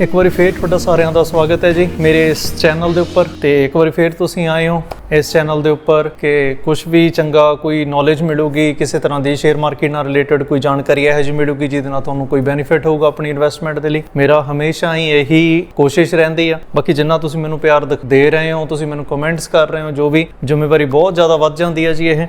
ਇੱਕ ਵਾਰੀ ਫੇਰ ਤੁਹਾਡਾ ਸਾਰਿਆਂ ਦਾ ਸਵਾਗਤ ਹੈ ਜੀ ਮੇਰੇ ਇਸ ਚੈਨਲ ਦੇ ਉੱਪਰ ਤੇ ਇੱਕ ਵਾਰੀ ਫੇਰ ਤੁਸੀਂ ਆਏ ਹੋ ਇਸ ਚੈਨਲ ਦੇ ਉੱਪਰ ਕਿ ਕੁਝ ਵੀ ਚੰਗਾ ਕੋਈ ਨੌਲੇਜ ਮਿਲੂਗੀ, ਕਿਸੇ ਤਰ੍ਹਾਂ ਦੀ ਸ਼ੇਅਰ ਮਾਰਕੀਟ ਨਾਲ ਰਿਲੇਟਡ ਕੋਈ ਜਾਣਕਾਰੀ ਇਹੋ ਜਿਹੀ ਮਿਲੂਗੀ ਜਿਹਦੇ ਨਾਲ ਤੁਹਾਨੂੰ ਕੋਈ ਬੈਨੀਫਿਟ ਹੋਊਗਾ ਆਪਣੀ ਇਨਵੈਸਟਮੈਂਟ ਦੇ ਲਈ। ਮੇਰਾ ਹਮੇਸ਼ਾ ਹੀ ਇਹੀ ਕੋਸ਼ਿਸ਼ ਰਹਿੰਦੀ ਆ। ਬਾਕੀ ਜਿੰਨਾ ਤੁਸੀਂ ਮੈਨੂੰ ਪਿਆਰ ਦਿਖ- ਦੇ ਰਹੇ ਹੋ, ਤੁਸੀਂ ਮੈਨੂੰ ਕਮੈਂਟਸ ਕਰ ਰਹੇ ਹੋ, ਜੋ ਵੀ ਜ਼ਿੰਮੇਵਾਰੀ ਬਹੁਤ ਜ਼ਿਆਦਾ ਵੱਧ ਜਾਂਦੀ ਹੈ ਜੀ ਇਹ।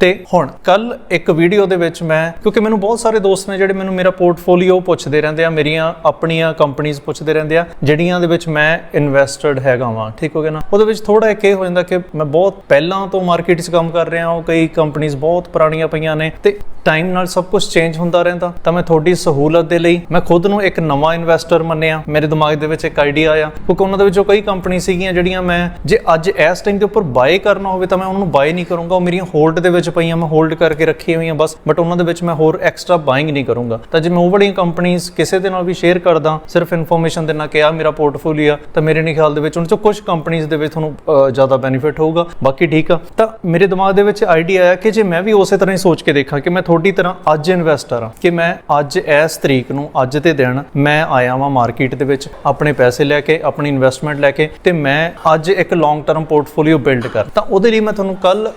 ਤੇ ਹੁਣ ਕੱਲ ਇੱਕ ਵੀਡੀਓ ਦੇ ਵਿੱਚ ਮੈਂ, ਕਿਉਂਕਿ ਮੈਨੂੰ ਬਹੁਤ ਸਾਰੇ ਦੋਸਤ ਨੇ ਜਿਹੜੇ ਮੈਨੂੰ ਮੇਰਾ ਪੋਰਟਫੋਲੀਓ ਪੁੱਛਦੇ ਰਹਿੰਦੇ ਆ, ਮੇਰੀਆਂ ਆਪਣੀਆਂ ਕੰਪਨੀਆਂ ਪੁੱਛਦੇ ਰਹਿੰਦੇ ਆ, ਜਿਹੜੀਆਂ ਦੇ ਵਿੱਚ ਮੈਂ ਇਨਵੈਸਟਡ ਹੈਗਾ ਵਾਂ, ਠੀਕ ਹੋ ਗਿਆ ਨਾ? ਉਹਦੇ ਵਿੱਚ ਥੋੜਾ ਇੱਕ ਇਹ ਹੋ ਜਾਂਦਾ ਕਿ ਮੈਂ ਬਹੁਤ ਪਹਿਲਾਂ ਤੋਂ ਮਾਰਕੀਟ 'ਚ ਕੰਮ ਕਰ ਰਿਹਾ ਹਾਂ, ਉਹ ਕਈ ਕੰਪਨੀਆਂ ਬਹੁਤ ਪੁਰਾਣੀਆਂ ਪਈਆਂ ਨੇ, ਤੇ ਟਾਈਮ ਨਾਲ ਸਭ ਕੁਝ ਚੇਂਜ ਹੁੰਦਾ ਰਹਿੰਦਾ, ਤਾਂ ਮੈਂ ਤੁਹਾਡੀ ਸਹੂਲਤ ਦੇ ਲਈ, ਮੈਂ ਖੁਦ ਨੂੰ ਇੱਕ ਨਵਾਂ ਇਨਵੈਸਟਰ ਮੰਨਿਆ, ਮੇਰੇ ਦਿਮਾਗ ਦੇ ਵਿੱਚ ਇੱਕ ਆਈਡੀਆ ਆਇਆ, ਕਿਉਂਕਿ ਉਹਨਾਂ ਦੇ ਵਿੱਚੋਂ ਕਈ ਕੰਪਨੀ ਸੀਗੀਆਂ ਜਿਹੜੀਆਂ ਮੈਂ, ਜੇ ਅੱਜ ਇਸ ਟਾਈਮ ਦੇ ਉੱਪਰ ਬਾਏ ਕਰਨਾ ਹੋਵੇ ਤਾਂ ਮੈਂ ਉਹਨਾਂ ਨੂੰ ਬਾਏ ਨਹੀਂ ਕਰੂੰਗਾ, ਉਹ ਮੇਰੀਆਂ ਹੋਲਡ ਦੇ ਵਿੱਚ ਪਈਆਂ ਮੈਂ ਹੋਲਡ ਕਰਕੇ ਰੱਖੀਆਂ ਹੋਈਆਂ ਬਸ ਬਟ ਉਹਨਾਂ ਦੇ ਵਿੱਚ ਮੈਂ ਹੋਰ ਐਕਸਟਰਾ ਬਾਇੰਗ ਨਹੀਂ ਕਰੂੰਗਾ। ਤਾਂ ਜੇ ਮੈਂ ਉਹ ਵਾਲੀਆਂ ਕੰਪਨੀਆਂ ਕਿਸੇ ਦੇ ਨਾਲ ਵੀ ਸ਼ੇਅਰ ਕਰਦਾ, ਸਿਰਫ ਇਨਫੋਰਮੇਸ਼ਨ ਦੇਣਾ ਕਿ ਆ ਮੇਰਾ ਪੋਰਟਫੋਲੀਓ ਆ, ਤਾਂ ਮੇਰੇ ਨਹੀਂ ਖਿਆਲ ਦੇ ਵਿੱਚ, ਉਹਨਾਂ ਚੋਂ ਕੁਝ ਕੰਪਨੀਆਂ ਦੇ ਵਿੱਚ ਤੁਹਾਨੂੰ ਜ਼ਿਆਦਾ ਬੈਨੀਫਿਟ ਹੋਊਗਾ। ਬਾਕੀ ਠੀਕ ਆ। ਤਾਂ ਮੇਰੇ ਦਿਮਾਗ ਦੇ ਵਿੱਚ ਆਈਡੀਆ ਆਇਆ ਕਿ ਜੇ ਮੈਂ ਵੀ ਉਸੇ ਤਰ੍ਹਾਂ ਹੀ ਸੋਚ ਕੇ ਦੇਖਾਂ ਕਿ ਮੈਂ ਤੁਹਾਡੀ ਤਰ੍ਹਾਂ ਅੱਜ ਇਨਵੈਸਟਰ ਆ, ਕਿ ਮੈਂ ਅੱਜ ਇਸ ਤਰੀਕ ਨੂੰ, ਅੱਜ ਦੇ ਦਿਨ ਮੈਂ ਆਇਆ ਵਾਂ ਮਾਰਕੀਟ ਦੇ ਵਿੱਚ, ਆਪਣੇ ਪੈਸੇ ਲੈ ਕੇ, ਆਪਣੀ ਇਨਵੈਸਟਮੈਂਟ ਲੈ ਕੇ, ਤੇ ਮੈਂ ਅੱਜ ਇੱਕ ਲੌਂਗ ਟਰਮ ਪੋਰਟਫੋਲੀਓ ਬਿਲਡ ਕਰ। ਤਾਂ ਉਹਦੇ ਲਈ ਮੈਂ ਤੁਹਾਨੂੰ ਕੱਲ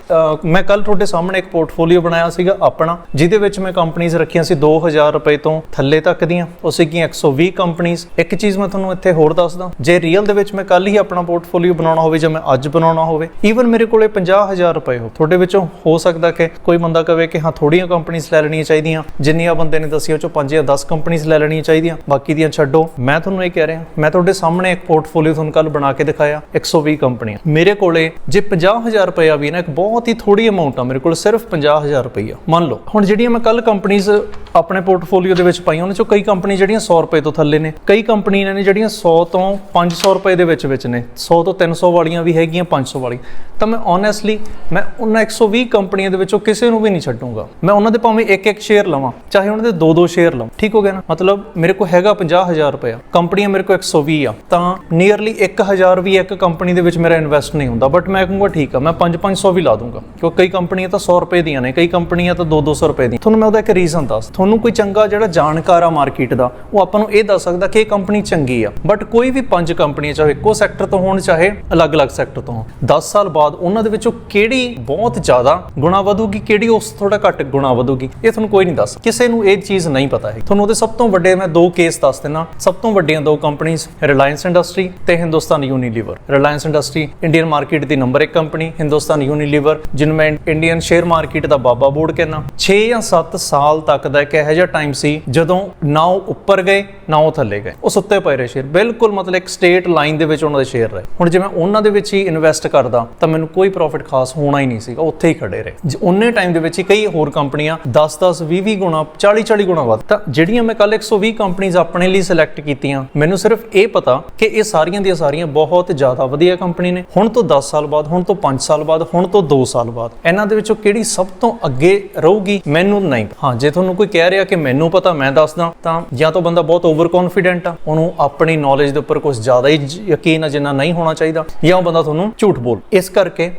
ਮੈਂ ਕੱਲ ਤੁਹਾਡੇ ਸਾਹਮਣੇ ਇੱਕ ਪੋਰਟਫੋਲੀਓ ਬਣਾਇਆ ਸੀਗਾ ਆਪਣਾ, ਜਿਹਦੇ ਵਿੱਚ ਮੈਂ ਕੰਪਨੀਆਂ ਰੱਖੀਆਂ ਸੀ 2000 ਰੁਪਏ ਤੋਂ ਥੱਲੇ ਤੱਕ ਦੀਆਂ। ਉਹ ਸੀਗੀਆਂ 120 ਕੰਪਨੀਆਂ ਇੱਕ ਚੀਜ਼ ਮੈਂ ਤੁਹਾਨੂੰ ਇੱਥੇ ਹੋਰ ਦੱਸਦਾ, ਜੇ ਰੀਅਲ ਦੇ ਵਿੱਚ ਮੈਂ ਕੱਲ ਹੀ ਆਪਣਾ ਪੋਰਟਫੋਲੀਓ ਬਣਾਉਣਾ ਹੋਵੇ ਜਾਂ ਮੈਂ ਅੱਜ ਬਣਾਉਣਾ ਹੋਵੇ ਈਵਨ ਮੇਰੇ ਕੋਲੇ 50000 ਰੁਪਏ ਹੋ, ਤੁਹਾਡੇ ਵਿੱਚੋਂ ਹੋ ਸਕਦਾ ਕਿ ਕੋਈ ਬੰਦਾ ਕਵੇ ਕਿ ਹਾਂ ਥੋੜੀਆਂ ਕੰਪਨੀਆਂ ਲੈ ਲੈਣੀਆਂ ਚਾਹੀਦੀਆਂ, ਜਿੰਨੀਆਂ ਬੰਦੇ ਨੇ ਦੱਸੀ ਉਹ ਚੋਂ 5 ਜਾਂ 10 ਕੰਪਨੀਆਂ ਲੈ ਲੈਣੀਆਂ ਚਾਹੀਦੀਆਂ, ਬਾਕੀ ਦੀਆਂ ਛੱਡੋ। ਮੈਂ ਤੁਹਾਨੂੰ ਇਹ ਕਹਿ ਰਿਹਾ, ਮੈਂ ਤੁਹਾਡੇ ਸਾਹਮਣੇ ਇੱਕ ਪੋਰਟਫੋਲੀਓ ਤੁਹਾਨੂੰ ਕੱਲ ਬਣਾ ਕੇ ਦਿਖਾਇਆ 120 ਕੰਪਨੀਆਂ। ਮੇਰੇ ਕੋਲੇ ਜੇ 50000 ਰੁਪਇਆ ਵੀ ਨਾ, ਇੱਕ ਬਹੁਤ ਹੀ ਥੋੜੀ ਅਮਾਉਂਟ ਆ ਮੇਰੇ ਕੋਲ ਸਿਰਫ 50000 ਰੁਪਈਆ। ਮੰਨ ਲਓ ਹੁਣ ਜਿਹੜੀਆਂ ਮੈਂ ਕੱਲ ਕੰਪਨੀਆਂ ਆਪਣੇ ਪੋਰਟਫੋਲੀਓ ਦੇ ਵਿੱਚ ਪਾਈਆਂ, ਉਹਨਾਂ ਚੋਂ ਕਈ ਕੰਪਨੀ ਜਿਹੜੀਆਂ 100 ਰੁਪਏ ਤੋਂ ਥੱਲੇ ਨੇ। ਕਈ ਕੰਪਨੀਆਂ ਨੇ ਜਿਹੜੀਆਂ 100 ਤੋਂ 500 ਰੁਪਏ ਦੇ ਵਿੱਚ ਵਿੱਚ ਨੇ। 100 ਤੋਂ 300 ਵਾਲੀਆਂ ਵੀ ਹੈਗੀਆਂ 500 ਵਾਲੀਆਂ ਤਾਂ ਮੈਂ ਓਨੈਸਟਲੀ ਮੈਂ ਉਹਨਾਂ 120 ਕੰਪਨੀਆਂ ਦੇ ਵਿੱਚੋਂ ਕਿਸੇ ਨੂੰ ਵੀ ਨਹੀਂ ਛੱਡੂੰਗਾ। ਮੈਂ ਉਹਨਾਂ ਦੇ ਭਾਵੇਂ ਇੱਕ ਇੱਕ ਸ਼ੇਅਰ ਲਵਾਂ, ਚਾਹੇ ਉਹਨਾਂ ਦੇ ਦੋ ਦੋ ਸ਼ੇਅਰ ਲਵਾਂ। ਠੀਕ ਹੋ ਗਿਆ ਨਾ? ਮਤਲਬ ਮੇਰੇ ਕੋਲ ਹੈਗਾ 50000 ਰੁਪਏ ਕੰਪਨੀਆਂ ਮੇਰੇ ਕੋਲ 120 ਆ। ਤਾਂ ਨੀਅਰਲੀ 1000 ਵੀ ਇੱਕ ਕੰਪਨੀ ਦੇ ਵਿੱਚ ਮੇਰਾ ਇਨਵੈਸਟ ਨਹੀਂ ਹੁੰਦਾ। ਬਟ ਮੈਂ ਕਹੂੰਗਾ, ਠੀਕ ਆ, ਮੈਂ 5-500 ਵੀ ਲਾ ਦੂੰਗਾ। ਕਿਉਂਕਿ ਕਈ ਕੰਪਨੀਆਂ ਤਾਂ 100 ਰੁਪਏ ਦੀਆਂ ਨੇ, ਕਈ ਕੰਪਨੀਆਂ ਤਾਂ 2-200 ਰੁਪਏ ਦੀਆਂ। ਤੁਹਾਨੂੰ ਮੈਂ ਉਹਦਾ ਇੱਕ ਰੀਜ਼ਨ ਦੱਸ। ਤੁਹਾਨੂੰ ਕੋਈ ਚੰਗਾ ਜਿਹੜਾ ਜਾਣਕਾਰ ਆ ਮਾਰਕੀਟ ਦਾ, ਉਹ ਆਪਾਂ ਨੂੰ ਇਹ ਦੱਸ ਸਕਦਾ ਕਿ ਇਹ ਕੰਪਨੀ ਚੰਗੀ ਆ। ਬਟ ਕੋਈ ਵੀ ਪੰਜ ਕੰਪਨੀਆਂ ਚਾਹੇ ਇੱਕੋ ਸੈਕਟਰ ਤੋਂ ਹੋਣ, ਚਾਹੇ ਅਲੱਗ-ਅਲੱਗ ਸੈਕਟਰ ਤੋਂ ਹੋਣ। 10 ਸਾਲ ਬਾਅਦ ਉਹਨਾਂ ਦੇ ਵਿੱਚੋਂ ਕਿਹੜੀ ਬਹੁਤ ਜ਼ਿਆਦਾ ਗੁਣਾ ਵਧੂਗੀ, ਕਿਹੜੀ ਉਸ ਥੋੜਾ ਘੱਟ ਗੁਣਾ ਵਧੂਗੀ, ਇਹ ਤੁਹਾਨੂੰ ਕੋਈ ਨਹੀਂ ਦੱਸ ਕਿਸੇ ਨੂੰ ਇਹ ਚੀਜ਼ ਨਹੀਂ ਪਤਾ ਹੈ ਤੁਹਾਨੂੰ ਉਹਦੇ ਸਭ ਤੋਂ ਵੱਡੇ ਮੈਂ ਦੋ ਕੇਸ ਦੱਸ ਦਿੰਦਾ। ਸਭ ਤੋਂ ਵੱਡੀਆਂ ਦੋ ਕੰਪਨੀਆਂ ਰਿਲਾਇੰਸ ਇੰਡਸਟਰੀ ਤੇ Hindustan Unilever Reliance industry Indian market ਦੀ ਨੰਬਰ 1 ਕੰਪਨੀ ਹਿੰਦੁਸਤਾਨ ਯੂਨੀਲੀਵਰ ਜਿਹਨੂੰ ਮੈਂ ਇੰਡੀਅਨ ਸ਼ੇਅਰ ਮਾਰਕੀਟ ਦਾ ਬਾਬਾ ਬੋਰਡ ਕਹਿੰਦਾ। 6 ਜਾਂ 7 ਸਾਲ ਤੱਕ ਦਾ ਇੱਕ ਇਹੋ ਜਿਹਾ ਟਾਈਮ ਸੀ ਜਦੋਂ ਨਾ ਉਹ ਉੱਪਰ ਗਏ, ਨਾ ਉਹ ਥੱਲੇ ਗਏ। ਉਹ ਸੁੱਤੇ ਪਏ ਰਹੇ ਸ਼ੇਅਰ ਬਿਲਕੁਲ ਮਤਲਬ ਇੱਕ ਸਟੇਟ ਲਾਈਨ ਦੇ ਵਿੱਚ ਉਹਨਾਂ ਦੇ ਸ਼ੇਅਰ ਰਹੇ। ਹੁਣ ਜੇ ਮੈਂ ਉਹਨਾਂ ਦੇ ਵਿੱਚ ਹੀ ਇਨਵੈਸਟ ਕਰਦਾ, ਤਾਂ ਮੈਨੂੰ ਕੋਈ ਪ੍ਰੋਫਿਟ ਖਾਸ ਹੋਣਾ ਹੀ ਨਹੀਂ ਸੀਗਾ। ਉੱਥੇ ਹੀ ਖੜੇ ਰਹੇ। ਉਹਨੇ ਟਾਈਮ ਦੇ ਵਿੱਚ ਹੀ ਕਈ ਹੋਰ ਕੰਪਨੀਆਂ 10 10 20 20 ਗੁਣਾ 40 40 ਗੁਣਾ ਵੱਧ। ਤਾਂ ਜਿਹੜੀਆਂ ਮੈਂ ਕੱਲ 120 ਕੰਪਨੀਆਂ ਆਪਣੇ ਲਈ ਸਿਲੈਕਟ ਕੀਤੀਆਂ, ਮੈਨੂੰ ਸਿਰਫ ਇਹ ਪਤਾ ਕਿ ਇਹ ਸਾਰੀਆਂ ਦੀਆਂ ਸਾਰੀਆਂ ਬਹੁਤ ਜ਼ਿਆਦਾ ਵਧੀਆ ਕੰਪਨੀ ਨੇ। ਹੁਣ ਤੋਂ 10 ਸਾਲ ਬਾਅਦ, ਹੁਣ ਤੋਂ 5 ਸਾਲ ਬਾਅਦ, ਹੁਣ ਤੋਂ 2 ਸਾਲ ਬਾਅਦ। ਇਹਨਾਂ ਦੇ ਵਿੱਚੋਂ ਕਿਹੜੀ ਸਭ ਤੋਂ ਅੱਗੇ ਰਹੂਗੀ, ਮੈਨੂੰ ਨਹੀਂ। ਹਾਂ, ਜੇ ਤੁਹਾਨੂੰ ਕੋਈ ਕਹਿ ਰਿਹਾ ਕਿ ਮੈਨੂੰ ਪਤਾ, ਮੈਂ ਦੱਸਦਾ। ਤਾਂ ਜਾਂ ਤਾਂ ਬੰਦਾ ਬਹੁਤ ਓਵਰ ਕੌਨਫੀਡੈਂਟ ਆ, ਉਹਨੂੰ ਆਪਣੀ ਨੌਲੇਜ ਦੇ ਉੱਪਰ ਕੁਝ ਜ਼ਿਆਦਾ ਹੀ ਯਕੀਨ ਆ ਜਿੰਨਾ ਨਹੀਂ ਹੋਣਾ ਚਾਹੀਦਾ, ਜਾਂ ਉਹ ਬੰਦਾ ਤੁਹਾਨੂੰ ਝੂਠ ਬੋਲ। ਇਸ ਕਰਕੇ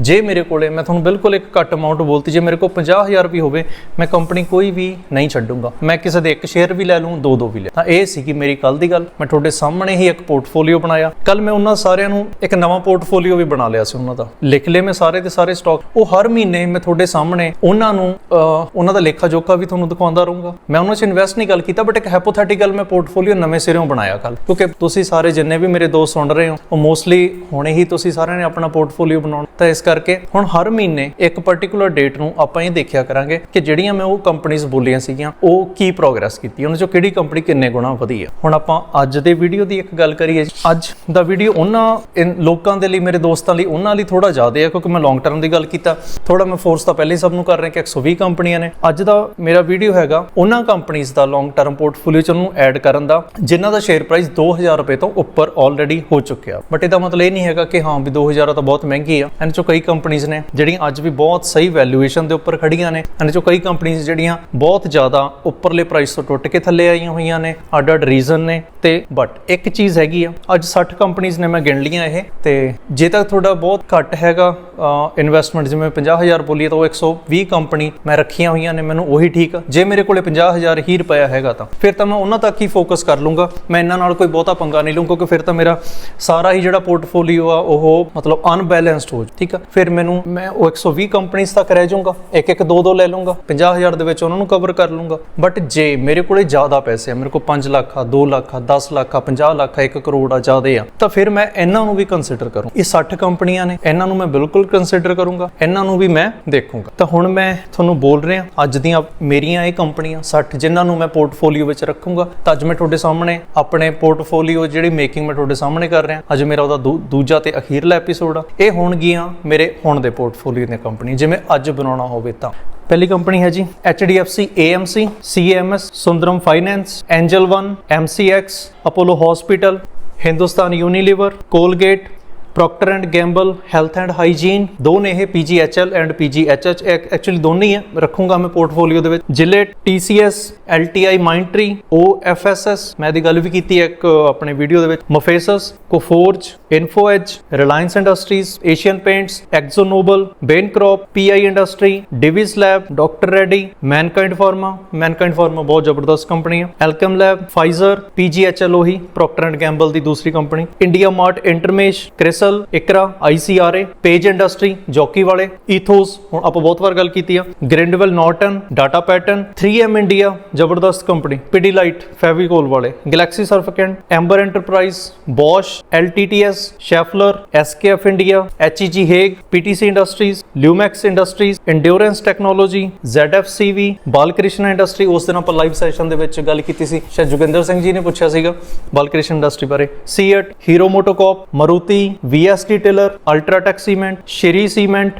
ਜੇ ਮੇਰੇ ਕੋਲੇ, ਮੈਂ ਤੁਹਾਨੂੰ ਬਿਲਕੁਲ ਇੱਕ ਘੱਟ ਅਮਾਉਂਟ ਬੋਲਤੀ, ਜੇ ਮੇਰੇ ਕੋਲ 50000 ਵੀ ਹੋਵੇ, ਮੈਂ ਕੰਪਨੀ ਕੋਈ ਵੀ ਨਹੀਂ ਛੱਡੂੰਗਾ। ਮੈਂ ਕਿਸੇ ਦੇ ਇੱਕ ਸ਼ੇਅਰ ਵੀ ਲੈ ਲੂੰ ਦੋ ਦੋ ਵੀ ਲੈ ਤਾਂ ਇਹ ਸੀ ਕਿ ਮੇਰੀ ਕੱਲ ਦੀ ਗੱਲ। ਮੈਂ ਤੁਹਾਡੇ ਸਾਹਮਣੇ ਹੀ ਇੱਕ ਪੋਰਟਫੋਲੀਓ ਬਣਾਇਆ। ਕੱਲ ਮੈਂ ਉਹਨਾਂ ਸਾਰਿਆਂ ਨੂੰ ਇੱਕ ਨਵਾਂ ਪੋਰਟਫੋਲੀਓ ਵੀ ਬਣਾ ਲਿਆ ਸੀ ਉਹਨਾਂ ਦਾ। ਲਿਖ ਲਏ ਮੈਂ ਸਾਰੇ ਦੇ ਸਾਰੇ ਸਟਾਕ ਉਹ ਹਰ ਮਹੀਨੇ ਮੈਂ ਤੁਹਾਡੇ ਸਾਹਮਣੇ ਉਹਨਾਂ ਨੂੰ ਉਹਨਾਂ ਦਾ ਲੇਖਾ ਜੋਖਾ ਵੀ ਤੁਹਾਨੂੰ ਦਿਖਾਉਂਦਾ ਰਹੂੰਗਾ। ਮੈਂ ਉਹਨਾਂ 'ਚ ਇਨਵੈਸਟ ਨਹੀਂ ਗੱਲ ਕੀਤਾ ਬਟ ਇੱਕ ਹਾਈਪੋਥੈਟੀਕਲ ਮੈਂ ਪੋਰਟਫੋਲੀਓ ਨਵੇਂ ਸਿਰੋਂ ਬਣਾਇਆ ਕੱਲ ਕਿਉਂਕਿ ਤੁਸੀਂ ਸਾਰੇ ਜਿੰਨੇ ਵੀ ਮੇਰੇ ਦੋਸਤ ਸੁਣ ਰਹੇ ਹੋ, ਉਹ ਮੋਸਟਲੀ ਹੁਣੇ ਹੀ ਤੁਸੀਂ ਸਾਰਿਆਂ ਨੇ ਆਪਣਾ ਪੋਰਟਫੋਲੀਓ ਬਣਾਉਣਾ। ਤਾਂ ਇਸ ਕਰਕੇ ਹੁਣ ਹਰ ਮਹੀਨੇ ਇੱਕ ਪਾਰਟਿਕੂਲਰ ਡੇਟ ਨੂੰ ਆਪਾਂ ਇਹ ਦੇਖਿਆ ਕਰਾਂਗੇ ਕਿ ਜਿਹੜੀਆਂ ਮੈਂ ਉਹ ਕੰਪਨੀਆਂ ਬੋਲੀਆਂ ਸੀਗੀਆਂ, ਉਹ ਕੀ ਪ੍ਰੋਗਰੈਸ ਕੀਤੀ, ਉਹਨਾਂ ਚੋਂ ਕਿਹੜੀ ਕੰਪਨੀ ਕਿੰਨੇ ਗੁਣਾ ਵਧੀ ਹੈ ਹੁਣ ਆਪਾਂ ਅੱਜ ਦੇ ਵੀਡੀਓ ਦੀ ਇੱਕ ਗੱਲ ਕਰੀਏ ਅੱਜ ਦਾ ਵੀਡੀਓ ਉਹਨਾਂ ਲੋਕਾਂ ਦੇ ਲਈ, ਮੇਰੇ ਦੋਸਤਾਂ ਲਈ, ਉਹਨਾਂ ਲਈ ਥੋੜਾ ਜ਼ਿਆਦਾ ਹੈ, ਕਿਉਂਕਿ ਮੈਂ ਲੌਂਗ ਟਰਮ ਦੀ ਗੱਲ ਕੀਤਾ। ਥੋੜਾ ਮੈਂ ਫੋਰਸ ਤਾਂ ਪਹਿਲੇ ਸਭ ਨੂੰ ਕਰ ਰਿਹਾ ਕਿ 120 ਕੰਪਨੀਆਂ ਨੇ। ਅੱਜ ਦਾ ਮੇਰਾ ਵੀਡੀਓ ਹੈਗਾ ਉਹਨਾਂ ਕੰਪਨੀਆਂ ਦਾ ਲੌਂਗ ਟਰਮ ਪੋਰਟਫੋਲੀਓ ਚ ਉਹਨੂੰ ਐਡ ਕਰਨ ਦਾ, ਜਿਨ੍ਹਾਂ ਦਾ ਸ਼ੇਅਰ ਪ੍ਰਾਈਸ 2000 ਰੁਪਏ ਤੋਂ ਉੱਪਰ ਆਲਰੇਡੀ ਹੋ ਚੁੱਕਿਆ। ਬਟ ਇਹਦਾ ਮਤਲਬ ਇਹ ਨਹੀਂ ਹੈਗਾ ਕਿ ਹਾਂ ਵੀ 2000 ਤਾਂ ਬਹੁਤ ਮਹਿੰਗੀ ਆ ਇਹਨਾਂ ਚੋਂ ਕਈ ਕਈ ਕੰਪਨੀਆਂ ਨੇ ਜਿਹੜੀਆਂ ਅੱਜ ਵੀ ਬਹੁਤ ਸਹੀ ਵੈਲਿਊਏਸ਼ਨ ਦੇ ਉੱਪਰ ਖੜੀਆਂ ਨੇ। ਇਹਨਾਂ ਚੋਂ ਕਈ ਕੰਪਨੀਆਂ ਜਿਹੜੀਆਂ ਬਹੁਤ ਜ਼ਿਆਦਾ ਉੱਪਰਲੇ ਪ੍ਰਾਈਸ ਤੋਂ ਟੁੱਟ ਕੇ ਥੱਲੇ ਆਈਆਂ ਹੋਈਆਂ ਨੇ ਅੱਡ ਅੱਡ ਰੀਜ਼ਨ ਨੇ ਤੇ ਬਟ ਇੱਕ ਚੀਜ਼ ਹੈਗੀ ਆ, ਅੱਜ 60 ਕੰਪਨੀਆਂ ਨੇ ਮੈਂ ਗਿਣ ਲੀਆਂ ਇਹ ਤੇ ਜੇ ਤੱਕ ਤੁਹਾਡਾ ਬਹੁਤ ਘੱਟ ਹੈਗਾ ਇਨਵੈਸਟਮੈਂਟ ਜਿਵੇਂ 50000 ਬੋਲੀਏ ਤਾਂ ਉਹ 120 ਕੰਪਨੀ ਮੈਂ ਰੱਖੀਆਂ ਹੋਈਆਂ ਨੇ, ਮੈਨੂੰ ਉਹੀ ਠੀਕ ਆ। ਜੇ ਮੇਰੇ ਕੋਲੇ 50000 ਹੀ ਰੁਪਇਆ ਹੈਗਾ ਤਾਂ। ਫਿਰ ਤਾਂ ਮੈਂ ਉਹਨਾਂ ਤੱਕ ਹੀ ਫੋਕਸ ਕਰ ਲੂੰਗਾ। ਮੈਂ ਇਹਨਾਂ ਨਾਲ ਕੋਈ ਬਹੁਤਾ ਪੰਗਾ ਨਹੀਂ ਲੂੰ ਕਿਉਂਕਿ ਫਿਰ ਤਾਂ ਮੇਰਾ ਸਾਰਾ ਹੀ ਜਿਹੜਾ ਪੋਰਟਫੋਲੀਓ ਆ, ਉਹ ਮਤਲਬ ਅਨਬੈਲੈਂਸਡ ਹੋ ਜਾ ਠੀਕ ਆ। ਫਿਰ ਮੈਨੂੰ, ਮੈਂ ਉਹ 120 ਕੰਪਨੀਆਂ ਤੱਕ ਰਹਿ ਜਾਊਂਗਾ ਇੱਕ ਇੱਕ ਦੋ ਦੋ ਲੈ ਲੂੰਗਾ 50000 ਦੇ ਵਿੱਚ ਉਹਨਾਂ ਨੂੰ ਕਵਰ ਕਰ ਲੂੰਗਾ ਬਟ ਜੇ ਮੇਰੇ ਕੋਲੇ ਜ਼ਿਆਦਾ ਪੈਸੇ ਆ, ਮੇਰੇ ਕੋਲ 5 ਲੱਖ ਆ 2 ਲੱਖ ਆ 10 ਲੱਖ ਆ 50 ਲੱਖ ਆ 1 ਕਰੋੜ ਆ ਜ਼ਿਆਦੇ ਆ, ਤਾਂ ਫਿਰ ਮੈਂ ਇਹਨਾਂ ਨੂੰ ਵੀ ਕੰਸੀਡਰ ਕਰੂੰ। ਇਹ 60 ਕੰਪਨੀਆਂ ਨੇ, ਇਹਨਾਂ ਨੂੰ ਮੈਂ ਬਿਲਕੁਲ ਕੰਸੀਡਰ ਕਰੂੰਗਾ, ਇਹਨਾਂ ਨੂੰ ਵੀ ਮੈਂ ਦੇਖੂੰਗਾ। ਤਾਂ ਹੁਣ ਮੈਂ ਤੁਹਾਨੂੰ ਬੋਲ ਰਿਹਾ, ਅੱਜ ਦੀਆਂ ਮੇਰੀਆਂ ਇਹ ਕੰਪਨੀਆਂ 60 ਜਿਨ੍ਹਾਂ ਨੂੰ ਮੈਂ ਪੋਰਟਫੋਲੀਓ ਵਿੱਚ ਰੱਖੂੰਗਾ, ਤਾਂ ਅੱਜ ਮੈਂ ਤੁਹਾਡੇ ਸਾਹਮਣੇ ਆਪਣੇ ਪੋਰਟਫੋਲੀਓ ਜਿਹੜੀ ਮੇਕਿੰਗ ਮੈਂ ਤੁਹਾਡੇ ਸਾਹਮਣੇ ਕਰ ਰਿਹਾ, ਅੱਜ ਮੇਰਾ ਉਹਦਾ ਦੂ- ਦੂਜਾ ਤੇ ਅਖੀਰਲਾ ਐਪੀਸੋਡ ਆ। ਇਹ ਹੋਣਗੀਆਂ ਮੇਰੇ ਹੁਣ ਦੇ ਪੋਰਟਫੋਲੀਓ ਦੀਆਂ ਕੰਪਨੀ ਜਿਵੇਂ ਅੱਜ ਬਣਾਉਣਾ ਹੋਵੇ ਤਾਂ। ਪਹਿਲੀ ਕੰਪਨੀ ਹੈ ਜੀ HDFC AMC CAMS Sundaram finance Angel 1 MCX Apollo hospital Hindustan Unilever Colgate Procter and Gamble, health and hygiene ਦੋ ਨੇ ਇਹ PGHL ਐਂਡ PGHH ਐਕਚੁਅਲੀ ਦੋਨੇ ਹੀ ਹੈ ਰੱਖੂੰਗਾ ਮੈਂ ਪੋਰਟਫੋਲੀਓ ਦੇ ਵਿੱਚ। ਜਿਲੇਟ TCS LTI ਮਾਈਂਟਰੀ OFSS ਮੈਂ ਦੀ ਗੱਲ ਵੀ ਕੀਤੀ ਹੈ ਇੱਕ ਆਪਣੇ ਵੀਡੀਓ ਦੇ ਵਿੱਚ। Mphasis, Coforge, Info Edge, Reliance Industries, Asian Paints, AkzoNobel ਬੇਨਕ੍ਰੌਪ PI Industry, Divi's Lab, doctor Reddy, Mankind Pharma. Mankind Pharma ਬਹੁਤ ਜ਼ਬਰਦਸਤ ਕੰਪਨੀ ਹੈ ਐਲਕਮ ਲੈਬ, ਫਾਈਜ਼ਰ PGHL ਉਹੀ ਪ੍ਰੋਕਟਰ ਐਂਡ ਗੈਂਬਲ ਦੀ ਦੂਸਰੀ company. India mart Intermesh CRISIL ICRA ICRA page industry Jockey ਵਾਲੇ Ethos ਹੁਣ ਆਪਾਂ ਬਹੁਤ ਵਾਰ ਗੱਲ ਕੀਤੀ ਆ। Grindwell Norton data pattern 3M India ਜ਼ਬਰਦਸਤ ਕੰਪਨੀ ਪਿਡੀਲਾਈਟ ਫੈਵੀਕੋਲ ਵਾਲੇ Galaxy surfactant Amber Enterprise Bosch LTTS Schaeffler SKF India HEG ਹੇਗ PTC Industries Lumax Industries Endurance Technology ZFCV Balkrishna Industry ਉਸ ਦਿਨ ਆਪਾਂ ਲਾਈਵ ਸੈਸ਼ਨ ਦੇ ਵਿੱਚ ਗੱਲ ਕੀਤੀ ਸੀ। ਸ਼ਾਇਦ ਜੋਗਿੰਦਰ ਸਿੰਘ ਜੀ ਨੇ ਪੁੱਛਿਆ ਸੀਗਾ ਬਾਲਕ੍ਰਿਸ਼ਨ ਇੰਡਸਟਰੀ ਬਾਰੇ। CEAT Hero MotoCorp Maruti VST Tiller UltraTech Cement Shree Cement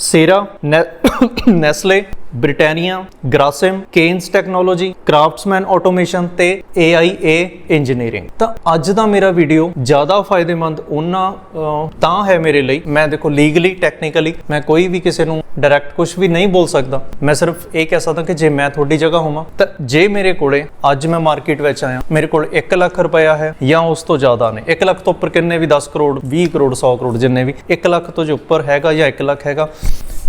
Cera Nestle Britannia, Grasim, Kaynes Technology, Craftsman Automation ਤੇ AIA ਇੰਜੀਨੀਅਰਿੰਗ। ਤਾਂ ਅੱਜ ਦਾ ਮੇਰਾ ਵੀਡੀਓ ਜ਼ਿਆਦਾ ਫਾਇਦੇਮੰਦ ਉਹਨਾਂ ਤਾਂ ਹੈ ਮੇਰੇ ਲਈ। ਮੈਂ ਦੇਖੋ ਲੀਗਲੀ ਟੈਕਨੀਕਲੀ ਮੈਂ ਕੋਈ ਵੀ ਕਿਸੇ ਨੂੰ ਡਾਇਰੈਕਟ ਕੁਝ ਵੀ ਨਹੀਂ ਬੋਲ ਸਕਦਾ। ਮੈਂ ਸਿਰਫ ਇਹ ਕਹਿ ਸਕਦਾ ਕਿ ਜੇ ਮੈਂ ਤੁਹਾਡੀ ਜਗ੍ਹਾ ਹੋਵਾਂ, ਤਾਂ ਜੇ ਮੇਰੇ ਕੋਲੇ ਅੱਜ ਮੈਂ ਮਾਰਕੀਟ ਵਿੱਚ ਆਇਆ, ਮੇਰੇ ਕੋਲ 1 ਲੱਖ ਰੁਪਇਆ ਹੈ ਜਾਂ ਉਸ ਤੋਂ ਜ਼ਿਆਦਾ ਨੇ। 1 ਲੱਖ ਤੋਂ ਉੱਪਰ ਕਿੰਨੇ ਵੀ 10 ਕਰੋੜ 20 ਕਰੋੜ 100 ਕਰੋੜ ਜਿੰਨੇ ਵੀ 1 ਲੱਖ ਤੋਂ ਜੇ ਉੱਪਰ ਹੈਗਾ ਜਾਂ 1 ਲੱਖ ਹੈਗਾ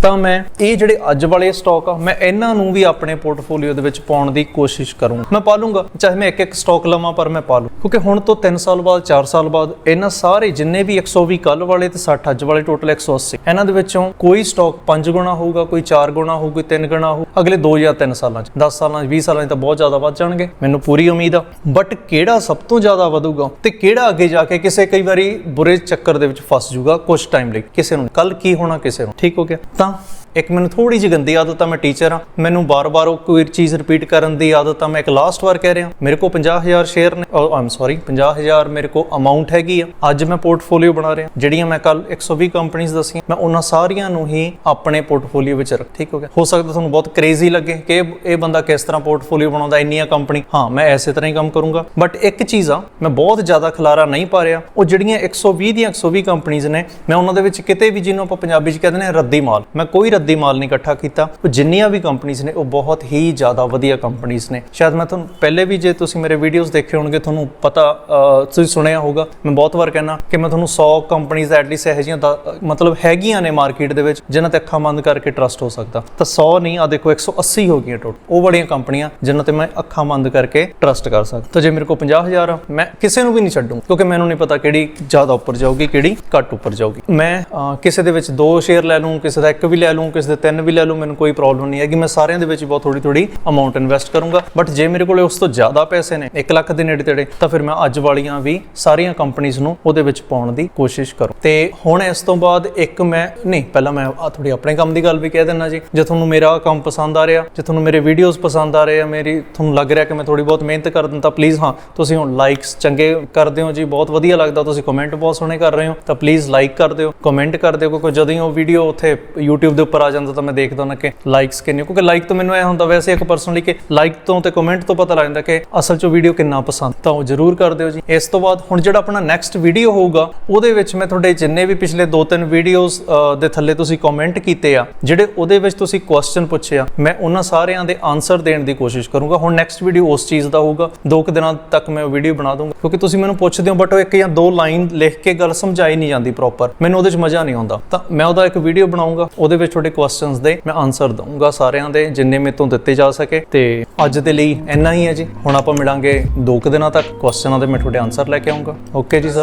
ਤਾਂ ਮੈਂ ਇਹ ਜਿਹੜੇ ਅੱਜ ਵਾਲੇ ਸਟਾਕ ਆ, ਮੈਂ ਇਹਨਾਂ ਨੂੰ ਵੀ ਆਪਣੇ ਪੋਰਟਫੋਲੀਓ ਦੇ ਵਿੱਚ ਪਾਉਣ ਦੀ ਕੋਸ਼ਿਸ਼ ਕਰੂੰਗਾ। ਮੈਂ ਪਾ ਲੂੰਗਾ, ਚਾਹੇ ਮੈਂ ਇੱਕ ਇੱਕ ਸਟਾਕ ਲਵਾਂ, ਪਰ ਮੈਂ ਪਾ ਲੂੰ। ਕਿਉਂਕਿ ਹੁਣ ਤੋਂ 3 ਸਾਲ ਬਾਅਦ 4 ਸਾਲ ਬਾਅਦ, ਇਹਨਾਂ ਸਾਰੇ ਜਿੰਨੇ ਵੀ 120 ਕੱਲ ਵਾਲੇ ਤੇ 60 ਅੱਜ ਵਾਲੇ ਟੋਟਲ 180 ਇਹਨਾਂ ਦੇ ਵਿੱਚੋਂ ਕੋਈ ਸਟਾਕ 5 ਗੁਣਾ ਹੋਊਗਾ, ਕੋਈ 4 ਗੁਣਾ ਹੋਊਗਾ ਕੋਈ 3 ਗੁਣਾ ਹੋਊ, ਅਗਲੇ 2 ਜਾਂ 3 ਸਾਲਾਂ 'ਚ 10 ਸਾਲਾਂ 'ਚ 20 ਸਾਲਾਂ 'ਚ ਤਾਂ ਬਹੁਤ ਜ਼ਿਆਦਾ ਵੱਧ ਜਾਣਗੇ, ਮੈਨੂੰ ਪੂਰੀ ਉਮੀਦ ਆ। ਬਟ ਕਿਹੜਾ ਸਭ ਤੋਂ ਜ਼ਿਆਦਾ ਵਧੂਗਾ ਤੇ ਕਿਹੜਾ ਅੱਗੇ ਜਾ ਕੇ ਕਿਸੇ ਕਈ ਵਾਰੀ ਬੁਰੇ ਚੱਕਰ ਦੇ ਵਿੱਚ ਫਸ ਜਾਊਗਾ ਕੁਝ ਟਾਈਮ ਲਈ, ਕਿਸੇ ਨੂੰ ਕੱਲ ਕੀ ਹੋਣਾ, ਕਿਸੇ ਨੂੰ, ਠੀਕ ਹੋ ਗਿਆ? ਤਾਂ 아. ਇੱਕ ਮੈਨੂੰ ਥੋੜੀ ਜਿਹੀ ਗੰਦੀ ਆਦਤ ਆ, ਮੈਂ ਟੀਚਰ ਆ ਮੈਨੂੰ ਬਾਰ-ਬਾਰ ਉਹ ਕੋਈ ਚੀਜ਼ ਰਿਪੀਟ ਕਰਨ ਦੀ ਆਦਤ ਆ, ਮੈਂ ਇੱਕ ਲਾਸਟ ਵਾਰ ਕਹਿ ਰਿਹਾ। ਮੇਰੇ ਕੋਲ 50000 ਸ਼ੇਅਰ ਨੇ। ਆਮ ਸੌਰੀ 50000 ਮੇਰੇ ਕੋਲ ਅਮਾਉਂਟ ਹੈਗੀ ਆ। ਅੱਜ ਮੈਂ ਪੋਰਟਫੋਲੀਓ ਬਣਾ ਰਿਹਾ। ਜਿਹੜੀਆਂ ਮੈਂ ਕੱਲ 120 ਕੰਪਨੀਆਂ ਦੱਸੀਆਂ, ਮੈਂ ਉਹਨਾਂ ਸਾਰੀਆਂ ਨੂੰ ਹੀ ਆਪਣੇ ਪੋਰਟਫੋਲੀਓ ਵਿੱਚ ਰੱਖ ਠੀਕ ਹੋ ਗਿਆ? ਹੋ ਸਕਦਾ ਤੁਹਾਨੂੰ ਬਹੁਤ ਕ੍ਰੇਜ਼ੀ ਲੱਗੇ ਕਿ ਇਹ- ਇਹ ਬੰਦਾ ਕਿਸ ਤਰ੍ਹਾਂ ਪੋਰਟਫੋਲੀਓ ਬਣਾਉਂਦਾ, ਇੰਨੀਆਂ ਕੰਪਨੀ ਹਾਂ, ਮੈਂ ਐਸੇ ਤਰ੍ਹਾਂ ਹੀ ਕੰਮ ਕਰੂੰਗਾ। ਬਟ ਇੱਕ ਚੀਜ਼ ਆ, ਮੈਂ ਬਹੁਤ ਜ਼ਿਆਦਾ ਖਲਾਰਾ ਨਹੀਂ ਪਾ ਰਿਹਾ। ਉਹ ਜਿਹੜੀਆਂ 120 ਦੀਆਂ 120 ਕੰਪਨੀਆਂ ਨੇ, ਮੈਂ ਉਹਨਾਂ ਦੇ ਵਿੱਚ ਕਿਤੇ ਵੀ ਜਿਹਨੂੰ ਆਪਾਂ ਪੰਜਾਬੀ 'ਚ ਕਹਿੰਦੇ ਨੇ ਰੱਦੀ ਮਾਲ। ਮੈਂ ਕੋਈ ਰੱਦੀ ਮਾਲ ਨਹੀਂ ਇਕੱਠਾ ਕੀਤਾ। ਉਹ ਜਿੰਨੀਆਂ ਵੀ ਕੰਪਨੀਆਂ ਨੇ, ਉਹ ਬਹੁਤ ਹੀ ਜ਼ਿਆਦਾ ਵਧੀਆ ਕੰਪਨੀਆਂ ਨੇ। ਸ਼ਾਇਦ ਮੈਂ ਤੁਹਾਨੂੰ ਪਹਿਲੇ ਵੀ ਜੇ ਤੁਸੀਂ ਮੇਰੇ ਵੀਡੀਓਜ਼ ਦੇਖੇ ਹੋਣਗੇ, ਤੁਹਾਨੂੰ ਪਤਾ ਤੁਸੀਂ ਸੁਣਿਆ ਹੋਊਗਾ। ਮੈਂ ਬਹੁਤ ਵਾਰ ਕਹਿਣਾ ਕਿ ਮੈਂ ਤੁਹਾਨੂੰ 100 ਕੰਪਨੀਆਂ ਐਟਲੀਸਟ ਇਹੋ ਜਿਹੀਆਂ ਦਾ- ਮਤਲਬ ਹੈਗੀਆਂ ਨੇ ਮਾਰਕੀਟ ਦੇ ਵਿੱਚ, ਜਿਨ੍ਹਾਂ ਤੇ ਅੱਖਾਂ ਬੰਦ ਕਰਕੇ ਟਰਸਟ ਹੋ ਸਕਦਾ। ਤਾਂ 100 ਨਹੀਂ ਆ ਦੇਖੋ 180 ਹੋ ਗਈਆਂ ਟੋਟਲ ਉਹ ਬੜੀਆਂ ਕੰਪਨੀਆਂ ਜਿਨ੍ਹਾਂ ਤੇ ਮੈਂ ਅੱਖਾਂ ਬੰਦ ਕਰਕੇ ਟਰਸਟ ਕਰ ਸਕਦਾ। ਤਾਂ ਜੇ ਮੇਰੇ ਕੋਲ 50000 ਆ, ਮੈਂ ਕਿਸੇ ਨੂੰ ਵੀ ਨਹੀਂ ਛੱਡੂ, ਕਿਉਂਕਿ ਮੈਨੂੰ ਨਹੀਂ ਪਤਾ ਕਿਹੜੀ ਜ਼ਿਆਦਾ ਉੱਪਰ ਜਾਊਗੀ, ਕਿਹੜੀ ਘੱਟ ਉੱਪਰ ਜਾਊਗੀ। ਮੈਂ ਕਿਸੇ ਦੇ ਵਿੱਚ ਦੋ ਸ਼ੇਅਰ ਲੈ ਲੂੰ ਕਿਸੇ ਦਾ ਇੱਕ ਵੀ ਲੈ ਲੂੰ ਕਿਸੇ ਦੇ ਤਿੰਨ ਵੀ ਲੈ ਲਓ ਮੈਨੂੰ ਕੋਈ ਪ੍ਰੋਬਲਮ ਨਹੀਂ ਹੈਗੀ। ਮੈਂ ਸਾਰਿਆਂ ਦੇ ਵਿੱਚ ਬਹੁਤ ਥੋੜੀ ਥੋੜੀ ਅਮਾਉਂਟ ਇਨਵੈਸਟ ਕਰੂੰਗਾ। ਬਟ ਜੇ ਮੇਰੇ ਕੋਲੇ ਉਸ ਤੋਂ ਜ਼ਿਆਦਾ ਪੈਸੇ ਨੇ 1 ਲੱਖ ਦੇ ਨੇੜੇ ਤੇੜੇ ਤਾਂ ਫਿਰ ਮੈਂ ਅੱਜ ਵਾਲੀਆਂ ਵੀ ਸਾਰੀਆਂ ਕੰਪਨੀਆਂ ਨੂੰ ਉਹਦੇ ਵਿੱਚ ਪਾਉਣ ਦੀ ਕੋਸ਼ਿਸ਼ ਕਰੂੰ। ਤੇ ਹੁਣ ਇਸ ਤੋਂ ਬਾਅਦ ਇੱਕ ਮੈਂ, ਨਹੀਂ, ਪਹਿਲਾਂ ਮੈਂ ਥੋੜੀ ਆਪਣੇ ਕੰਮ ਦੀ ਗੱਲ ਵੀ ਕਹਿ ਦਿੰਨਾ ਜੀ। ਜੇ ਤੁਹਾਨੂੰ ਮੇਰਾ ਕੰਮ ਪਸੰਦ ਆ ਰਿਹਾ, ਜੇ ਤੁਹਾਨੂੰ ਮੇਰੇ ਵੀਡੀਓਜ਼ ਪਸੰਦ ਆ ਰਹੇ ਆ, ਮੇਰੀ, ਤੁਹਾਨੂੰ ਲੱਗ ਰਿਹਾ ਕਿ ਮੈਂ ਥੋੜੀ ਬਹੁਤ ਮਿਹਨਤ ਕਰ ਦਿੰਦਾ ਪਲੀਜ਼ ਹਾਂ, ਤੁਸੀਂ ਹੁਣ ਲਾਈਕਸ ਚੰਗੇ ਕਰਦੇ ਹੋ ਜੀ, ਬਹੁਤ ਵਧੀਆ ਲੱਗਦਾ, ਤੁਸੀਂ ਕਮੈਂਟ ਬਹੁਤ ਸੋਹਣੇ ਕਰ ਰਹੇ ਹੋ, ਤਾਂ ਪਲੀਜ਼ ਲਾਈਕ ਕਰ ਦਿਓ ਕਮੈਂਟ ਕਰ ਦਿਓ, ਕਿਉਂਕਿ ਜਦੋਂ ਉਹ ਵੀਡੀਓ ਉੱਥੇ YouTube ਦੇ ਉੱਪਰ ਆ ਜਾਂਦਾ ਤਾਂ ਮੈਂ ਦੇਖਦਾ ਹੁੰਦਾ ਕਿ ਲਾਈਕਸ ਕਿੰਨੇ ਕਿਉਂਕਿ ਲਾਈਕ ਤੋਂ ਮੈਨੂੰ ਇਹ ਹੁੰਦਾ ਵੈਸੇ ਇੱਕ ਪਰਸਨਲੀ ਕਿ ਲਾਈਕ ਤੋਂ ਤੇ ਕਮੈਂਟ ਤੋਂ ਪਤਾ ਲੱਗ ਜਾਂਦਾ ਕਿ ਅਸਲ 'ਚ ਵੀਡੀਓ ਕਿੰਨਾ ਪਸੰਦ, ਤਾਂ ਉਹ ਜਰੂਰ ਕਰ ਦਿਓ ਜੀ। ਇਸ ਤੋਂ ਬਾਅਦ ਹੁਣ ਜਿਹੜਾ ਆਪਣਾ ਨੈਕਸਟ ਵੀਡੀਓ ਹੋਊਗਾ, ਉਹਦੇ ਵਿੱਚ ਮੈਂ ਤੁਹਾਡੇ ਜਿੰਨੇ ਵੀ ਪਿਛਲੇ 2-3 ਵੀਡੀਓਜ਼ ਦੇ ਥੱਲੇ ਤੁਸੀਂ ਕਮੈਂਟ ਕੀਤੇ ਆ, ਜਿਹੜੇ ਉਹਦੇ ਵਿੱਚ ਤੁਸੀਂ ਕੁਐਸਚਨ ਪੁੱਛੇ ਆ, ਮੈਂ ਉਹਨਾਂ ਸਾਰਿਆਂ ਦੇ ਆਨਸਰ ਦੇਣ ਦੀ ਕੋਸ਼ਿਸ਼ ਕਰੂੰਗਾ। ਹੁਣ ਨੈਕਸਟ ਵੀਡੀਓ ਉਸ ਚੀਜ਼ ਦਾ ਹੋਊਗਾ, ਦੋ ਕੁ ਦਿਨਾਂ ਤੱਕ ਮੈਂ ਉਹ ਵੀਡੀਓ ਬਣਾ ਦੂੰਗਾ, ਕਿਉਂਕਿ ਤੁਸੀਂ ਮੈਨੂੰ ਪੁੱਛਦੇ ਹੋ ਬਟ ਉਹ ਇੱਕ ਜਾਂ ਦੋ ਲਾਈਨ ਲਿਖ ਕੇ ਗੱਲ ਸਮਝਾਈ ਨਹੀਂ ਜਾਂਦੀ ਪ੍ਰੋਪਰ ਮੈਨੂੰ ਉਹਦੇ 'ਚ ਮਜ਼ਾ ਨਹੀਂ ਆਉਂਦਾ। ਤਾਂ ਮੈਂ ਉਹਦਾ ਇੱਕ ਵੀਡੀਓ ਬਣਾਉਂਗਾ ਉਹਦੇ ਵਿੱਚ ਤੁਹਾਡੇ ਕੁਐਸਚਨਸ ਦੇ ਮੈਂ ਆਨਸਰ ਦਊਂਗਾ ਸਾਰਿਆਂ ਦੇ ਜਿੰਨੇ ਮੇਰੇ ਤੋਂ ਦਿੱਤੇ ਜਾ ਸਕੇ। ਤੇ ਅੱਜ ਦੇ ਲਈ ਇੰਨਾ ਹੀ ਹੈ ਜੀ। ਹੁਣ ਆਪਾਂ ਮਿਲਾਂਗੇ ਦੋ ਕੁ ਦਿਨਾਂ ਤੱਕ। ਕੁਐਸਚਨਾਂ ਦੇ ਮੈਂ ਤੁਹਾਡੇ ਆਨਸਰ ਲੈ ਕੇ ਆਉਂਗਾ ਓਕੇ ਜੀ ਸਰ